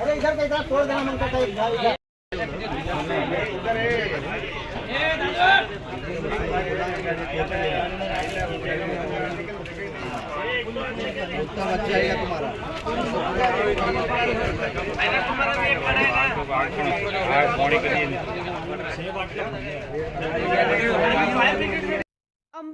अरे इधर का इधर छोड़ देना मन करता है इधर उतना बच्चा आएगा तुम्हारा।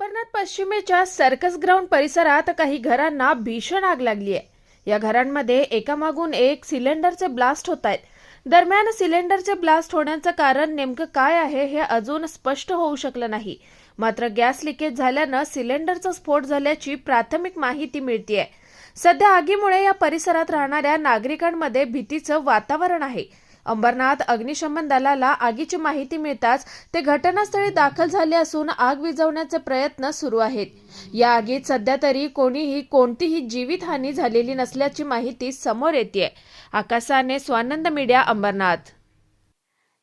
अंबरनाथ पश्चिमेच्या सर्कस ग्राउंड परिसरात काही घरांना भीषण आग लागली आहे. या घरांमध्ये एकामागून एक सिलेंडरचे ब्लास्ट होत आहेत. दरम्यान सिलेंडरचे ब्लास्ट होण्याचं कारण नेमकं काय आहे हे अजून स्पष्ट होऊ शकलं नाही. मात्र गॅस लिकेज झाल्यानं सिलेंडरचा स्फोट झाल्याची प्राथमिक माहिती मिळतीये. सध्या आगीमुळे या परिसरात राहणाऱ्या नागरिकांमध्ये भीतीचं वातावरण आहे. अंबरनाथ अग्निशमन दलाला आगीची माहिती मिळताच ते घटनास्थळी दाखल झाले असून आग विझवण्याचे प्रयत्न सुरू आहेत. या आगीत सध्या तरी कोणीही कोणतीही जीवितहानी झालेली नसल्याची माहिती समोर येते आकाशाने स्वानंद मीडिया अंबरनाथ.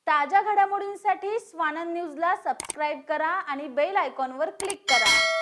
ताज्या घडामोडींसाठी स्वानंद न्यूजला सबस्क्राईब करा आणि बेल आयकॉनवर क्लिक करा.